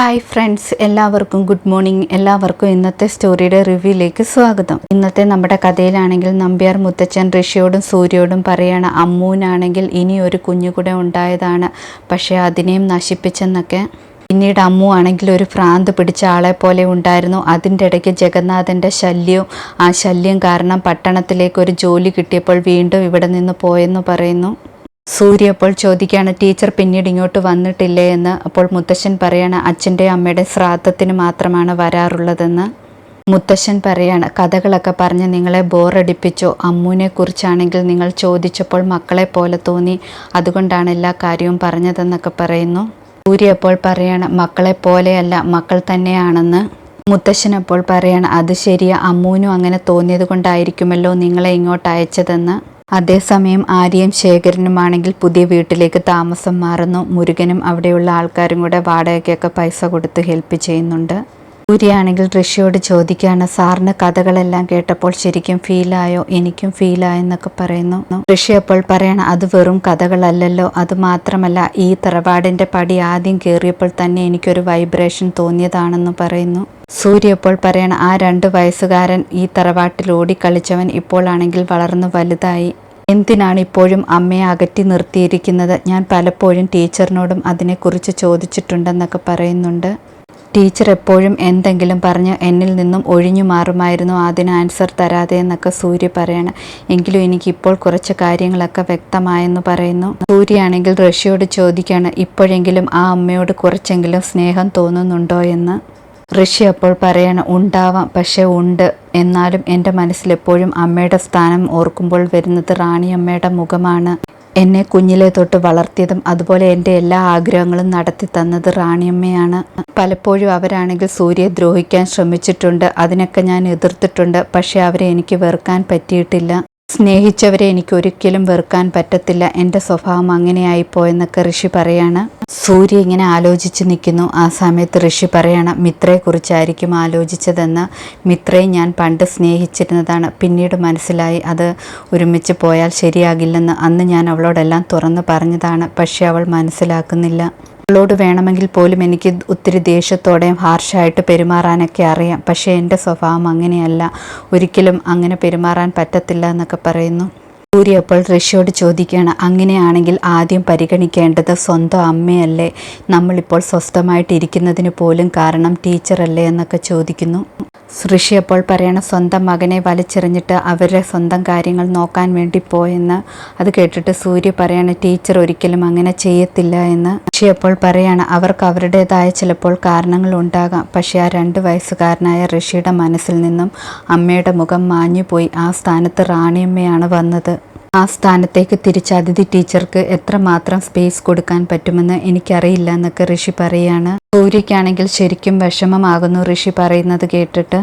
Hi friends എല്ലാവർക്കും good morning എല്ലാവർക്കും ഇന്നത്തെ സ്റ്റോറിയുടെ റിവ്യൂയിലേക്ക് സ്വാഗതം. ഇന്നത്തെ നമ്മുടെ കഥയിലാണെങ്കിൽ നമ്പ്യാർ മുത്തച്ഛൻ ഋഷിയോടും സൂര്യയോടും പറയാണ് അമ്മൂനാണെങ്കിൽ ഇനി ഒരു കുഞ്ഞുകൂടെ ഉണ്ടായതാണ് പക്ഷേ അതിനെയും നശിപ്പിച്ചെന്നൊക്കെ. പിന്നീട് അമ്മു ആണെങ്കിൽ ഒരു ഭ്രാന്ത് പിടിച്ച ആളെ പോലെ ഉണ്ടായിരുന്നു. അതിന്റെ ഇടയ്ക്ക് ജഗന്നാഥന്റെ ശല്യവും ആ ശല്യം കാരണം പട്ടണത്തിലേക്ക് ഒരു ജോലി കിട്ടിയപ്പോൾ വീണ്ടും ഇവിടെ നിന്ന് പോയെന്ന് പറയുന്നു. സൂര്യ അപ്പോൾ ചോദിക്കുകയാണ് ടീച്ചർ പിന്നീട് ഇങ്ങോട്ട് വന്നിട്ടില്ലേ? എന്ന്. അപ്പോൾ മുത്തശ്ശൻ പറയാണ് അച്ഛന്റെ അമ്മയുടെ ശ്രാദ്ധത്തിന് മാത്രമാണ് വരാറുള്ളതെന്ന്. മുത്തശ്ശൻ പറയാണ് കഥകളൊക്കെ പറഞ്ഞ് നിങ്ങളെ ബോറടിപ്പിച്ചോ. അമ്മൂനെ കുറിച്ചാണെങ്കിൽ നിങ്ങൾ ചോദിച്ചപ്പോൾ മക്കളെ പോലെ തോന്നി. അതുകൊണ്ടാണ് എല്ലാ കാര്യവും പറഞ്ഞതെന്നൊക്കെ പറയുന്നു. സൂര്യ അപ്പോൾ പറയാണ് മക്കളെ പോലെയല്ല മക്കൾ തന്നെയാണെന്ന്. മുത്തശ്ശൻ അപ്പോൾ പറയാണ് അത് ശരിയാ അമ്മൂനും അങ്ങനെ തോന്നിയത് കൊണ്ടായിരിക്കുമല്ലോ നിങ്ങളെ ഇങ്ങോട്ട് അയച്ചതെന്ന്. അതേസമയം ആര്യയും ശേഖരനുമാണെങ്കിൽ പുതിയ വീട്ടിലേക്ക് താമസം മാറുന്നു. മുരുകനും അവിടെയുള്ള ആൾക്കാരും കൂടെ വാടകയ്ക്കൊക്കെ പൈസ കൊടുത്ത് ഹെൽപ്പ് ചെയ്യുന്നുണ്ട്. സൂര്യയാണെങ്കിൽ ഋഷിയോട് ചോദിക്കുകയാണ് സാറിന് കഥകളെല്ലാം കേട്ടപ്പോൾ ശരിക്കും ഫീലായോ? എനിക്കും ഫീലായെന്നൊക്കെ പറയുന്നു. ഋഷി അപ്പോൾ പറയണം അത് വെറും കഥകളല്ലല്ലോ. അത് മാത്രമല്ല ഈ തറവാടിന്റെ പടി ആദ്യം കയറിയപ്പോൾ തന്നെ എനിക്കൊരു വൈബ്രേഷൻ തോന്നിയതാണെന്ന് പറയുന്നു. സൂര്യ ഇപ്പോൾ പറയണം ആ രണ്ട് വയസ്സുകാരൻ ഈ തറവാട്ടിൽ ഓടിക്കളിച്ചവൻ ഇപ്പോഴാണെങ്കിൽ വളർന്നു വലുതായി. എന്തിനാണ് ഇപ്പോഴും അമ്മയെ അകറ്റി നിർത്തിയിരിക്കുന്നത്? ഞാൻ പലപ്പോഴും ടീച്ചറിനോടും അതിനെക്കുറിച്ച് ചോദിച്ചിട്ടുണ്ടെന്നൊക്കെ പറയുന്നുണ്ട്. ടീച്ചർ എപ്പോഴും എന്തെങ്കിലും പറഞ്ഞ് എന്നിൽ നിന്നും ഒഴിഞ്ഞു മാറുമായിരുന്നു. അതിന് ആൻസർ തരാതെ എന്നൊക്കെ സൂര്യ പറയണം. എങ്കിലും എനിക്കിപ്പോൾ കുറച്ച് കാര്യങ്ങളൊക്കെ വ്യക്തമായെന്ന് പറയുന്നു. സൂര്യയാണെങ്കിൽ ഋഷിയോട് ചോദിക്കുകയാണ് ഇപ്പോഴെങ്കിലും ആ അമ്മയോട് കുറച്ചെങ്കിലും സ്നേഹം തോന്നുന്നുണ്ടോ എന്ന്. ഋഷി അപ്പോൾ പറയണം ഉണ്ടാവാം പക്ഷേ ഉണ്ട്. എന്നാലും എന്റെ മനസ്സിൽ എപ്പോഴും അമ്മയുടെ സ്ഥാനം ഓർക്കുമ്പോൾ വരുന്നത് റാണിയമ്മയുടെ മുഖമാണ്. എന്നെ കുഞ്ഞിലെ തൊട്ട് വളർത്തിയതും അതുപോലെ എന്റെ എല്ലാ ആഗ്രഹങ്ങളും നടത്തി തന്നത് റാണിയമ്മയാണ് പലപ്പോഴും അവരാണെങ്കിൽ സൂര്യയെ ദ്രോഹിക്കാൻ ശ്രമിച്ചിട്ടുണ്ട്. അതിനൊക്കെ ഞാൻ എതിർത്തിട്ടുണ്ട്. പക്ഷേ അവരെ എനിക്ക് വെറുക്കാൻ പറ്റിയിട്ടില്ല. സ്നേഹിച്ചവരെ എനിക്ക് ഒരിക്കലും വെറുക്കാൻ പറ്റത്തില്ല. എന്റെ സ്വഭാവം അങ്ങനെയായിപ്പോയെന്നൊക്കെ ഋഷി പറയാണ്. സൂര്യ ഇങ്ങനെ ആലോചിച്ച് നിൽക്കുന്നു. ആ സമയത്ത് ഋഷി പറയണം മിത്രയെക്കുറിച്ചായിരിക്കും ആലോചിച്ചതെന്ന്. മിത്രയെ ഞാൻ പണ്ട് സ്നേഹിച്ചിരുന്നതാണ്. പിന്നീട് മനസ്സിലായി അത് ഒരുമിച്ച് പോയാൽ ശരിയാകില്ലെന്ന്. അന്ന് ഞാൻ അവളോടെല്ലാം തുറന്ന് പറഞ്ഞതാണ്. പക്ഷേ അവൾ മനസ്സിലാക്കുന്നില്ല. അവളോട് വേണമെങ്കിൽ പോലും എനിക്ക് ഒത്തിരി ദേഷ്യത്തോടെയും ഹാർഷായിട്ട് പെരുമാറാനൊക്കെ അറിയാം. പക്ഷേ എന്റെ സ്വഭാവം അങ്ങനെയല്ല. ഒരിക്കലും അങ്ങനെ പെരുമാറാൻ പറ്റത്തില്ല എന്നൊക്കെ പറയുന്നു. സൂര്യ അപ്പോൾ ഋഷിയോട് ചോദിക്കുകയാണ് അങ്ങനെയാണെങ്കിൽ ആദ്യം പരിഗണിക്കേണ്ടത് സ്വന്തം അമ്മയല്ലേ? നമ്മളിപ്പോൾ സ്വസ്ഥമായിട്ടിരിക്കുന്നതിന് പോലും കാരണം ടീച്ചറല്ലേ? എന്നൊക്കെ ചോദിക്കുന്നു. ഋഷി അപ്പോൾ പറയണം സ്വന്തം മകനെ വലിച്ചെറിഞ്ഞിട്ട് അവരുടെ സ്വന്തം കാര്യങ്ങൾ നോക്കാൻ വേണ്ടി പോയെന്ന്. അത് കേട്ടിട്ട് സൂര്യ പറയാണ് ടീച്ചർ ഒരിക്കലും അങ്ങനെ ചെയ്യത്തില്ല എന്ന്. ഋഷി അപ്പോൾ പറയാണ് അവർക്ക് അവരുടേതായ ചിലപ്പോൾ കാരണങ്ങൾ ഉണ്ടാകാം. പക്ഷേ ആ രണ്ട് വയസ്സുകാരനായ ഋഷിയുടെ മനസ്സിൽ നിന്നും അമ്മയുടെ മുഖം മാഞ്ഞുപോയി. ആ സ്ഥാനത്ത് റാണിയമ്മയാണ് വന്നത്. ആ സ്ഥാനത്തേക്ക് തിരിച്ച് അതിഥി ടീച്ചർക്ക് എത്രമാത്രം സ്പേസ് കൊടുക്കാൻ പറ്റുമെന്ന് എനിക്കറിയില്ല എന്നൊക്കെ ഋഷി പറയാണ്. സൂര്യക്കാണെങ്കിൽ ശരിക്കും വിഷമമാകുന്നു ഋഷി പറയുന്നത് കേട്ടിട്ട്.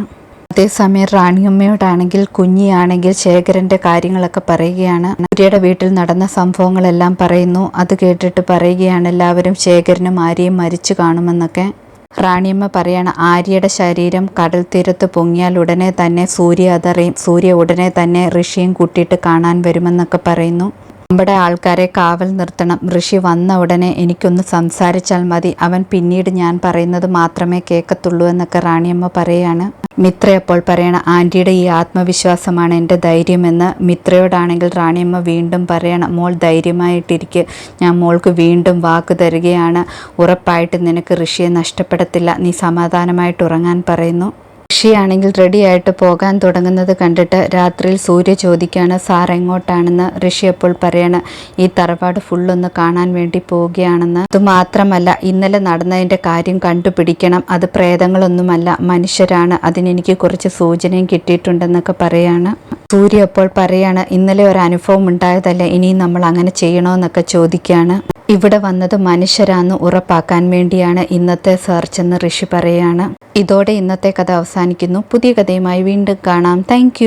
അതേസമയം റാണിയമ്മയോടാണെങ്കിൽ കുഞ്ഞിയാണെങ്കിൽ ശേഖരന്റെ കാര്യങ്ങളൊക്കെ പറയുകയാണ്. സൂര്യയുടെ വീട്ടിൽ നടന്ന സംഭവങ്ങളെല്ലാം പറയുന്നു. അത് കേട്ടിട്ട് പറയുകയാണ് എല്ലാവരും ശേഖരനും ആര്യയും മരിച്ചു കാണുമെന്നൊക്കെ. റാണിയമ്മ പറയാണ് ആര്യയുടെ ശരീരം കടൽ തീരത്ത് പൊങ്ങിയാൽ ഉടനെ തന്നെ സൂര്യ അതറിയും സൂര്യ ഉടനെ തന്നെ ഋഷിയും കൂട്ടിയിട്ട് കാണാൻ വരുമെന്നൊക്കെ പറയുന്നു. നമ്മുടെ ആൾക്കാരെ കാവൽ നിർത്തണം. ഋഷി വന്ന ഉടനെ എനിക്കൊന്ന് സംസാരിച്ചാൽ മതി. അവൻ പിന്നീട് ഞാൻ പറയുന്നത് മാത്രമേ കേൾക്കത്തുള്ളൂ എന്നൊക്കെ റാണിയമ്മ പറയാണ്. മിത്ര അപ്പോൾ പറയണം ആന്റിയുടെ ഈ ആത്മവിശ്വാസമാണ് എന്റെ ധൈര്യമെന്ന് മിത്രയോടാണെങ്കിൽ റാണിയമ്മ വീണ്ടും പറയണം മോൾ ധൈര്യമായിട്ടിരിക്കുക ഞാൻ മോൾക്ക് വീണ്ടും വാക്ക് തരികയാണ്. ഉറപ്പായിട്ട് നിനക്ക് ഋഷിയെ നഷ്ടപ്പെടത്തില്ല. നീ സമാധാനമായിട്ട് ഉറങ്ങാൻ പറയുന്നു. ഋഷിയാണെങ്കിൽ റെഡി ആയിട്ട് പോകാൻ തുടങ്ങുന്നത് കണ്ടിട്ട് രാത്രിയിൽ സൂര്യ ചോദിക്കുകയാണ് സാർ എങ്ങോട്ടാണെന്ന്? ഋഷി അപ്പോൾ പറയാണ് ഈ തറവാട് ഫുള്ളൊന്ന് കാണാൻ വേണ്ടി പോവുകയാണെന്ന്. അതുമാത്രമല്ല ഇന്നലെ നടന്നതിന്റെ കാര്യം കണ്ടുപിടിക്കണം. അത് പ്രേതങ്ങളൊന്നുമല്ല മനുഷ്യരാണ്. അതിനെനിക്ക് കുറച്ച് സൂചനയും കിട്ടിയിട്ടുണ്ടെന്നൊക്കെ പറയാണ്. സൂര്യ അപ്പോൾ പറയാണ് ഇന്നലെ ഒരു അനുഭവം ഉണ്ടായതല്ലേ ഇനിയും നമ്മൾ അങ്ങനെ ചെയ്യണമെന്നൊക്കെ ചോദിക്കുകയാണ്. ഇവിടെ വന്നത് മനുഷ്യരാന്ന് ഉറപ്പാക്കാൻ വേണ്ടിയാണ് ഇന്നത്തെ സെർച്ച് എന്ന് ഋഷി പറയാണ്. ഇതോടെ ഇന്നത്തെ കഥ അവസാനിക്കുന്നു. പുതിയ കഥയുമായി വീണ്ടും കാണാം. താങ്ക്